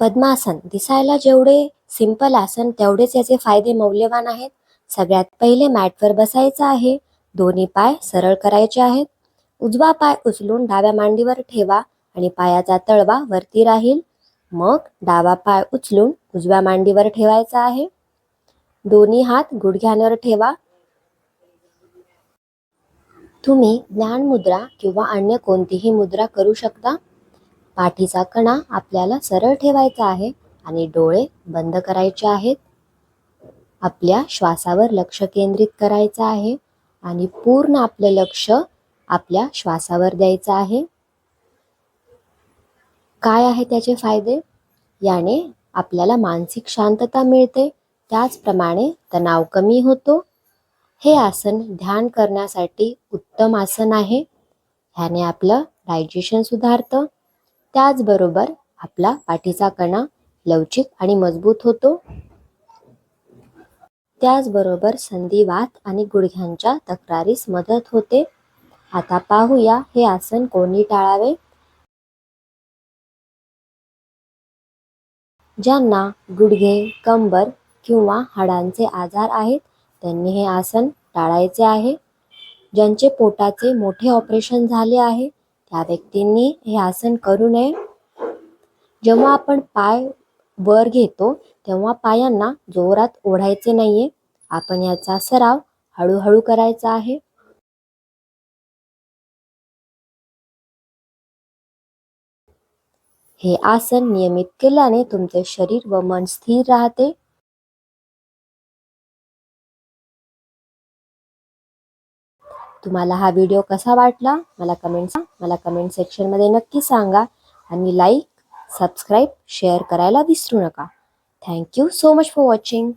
पद्मासन. दिसायला जेवढे सिंपल आसन तेवढेच याचे फायदे मौल्यवान आहेत. सगळ्यात पहिले मॅटवर बसायचं आहे. दोन्ही पाय सरळ करायचे आहेत. उजवा पाय उचलून डाव्या मांडीवर ठेवा आणि पायाचा तळवा वरती राहील. मग डावा पाय उचलून उजव्या मांडीवर ठेवायचा आहे. दोन्ही हात गुडघ्यांवर ठेवा. तुम्ही ज्ञान मुद्रा किंवा अन्य कोणतीही मुद्रा करू शकता. पाठीचा कणा आपल्याला सरळ ठेवायचा आहे आणि डोळे बंद करायचे आहेत. आपल्या श्वासावर लक्ष केंद्रित करायचं आहे आणि पूर्ण आपलं लक्ष आपल्या श्वासावर द्यायचं आहे. काय आहे त्याचे फायदे? याने आपल्याला मानसिक शांतता मिळते. त्याचप्रमाणे तणाव कमी होतो. हे आसन ध्यान करण्यासाठी उत्तम आसन आहे. ह्याने आपलं डायजेशन सुधारतं. त्याचबरोबर आपला पाठीचा कणा लवचिक आणि मजबूत होतो. त्याचबरोबर संधिवात आणि गुडघ्यांच्या तक्रारीस मदत होते. आता पाहूया हे आसन कोणी टाळावे? ज्यांना गुडघे कंबर किंवा हाडांचे आजार आहेत त्यांनी हे आसन टाळायचे आहे. ज्यांचे पोटाचे मोठे ऑपरेशन झाले आहे त्या व्यक्तींनी हे आसन करू नये. जेव्हा आपण पाय वर घेतो तेव्हा पायांना जोरात ओढायचे नाहीये. आपण याचा सराव हळूहळू करायचा आहे. हे आसन नियमित केल्याने तुमचे शरीर व मन स्थिर राहते. तुम्हाला हा व्हिडिओ कसा वाटला मला कमेंट मला कमेंट सेक्शनमध्ये नक्की सांगा. आणि लाईक सबस्क्राईब शेअर करायला विसरू नका. Thank you so much for watching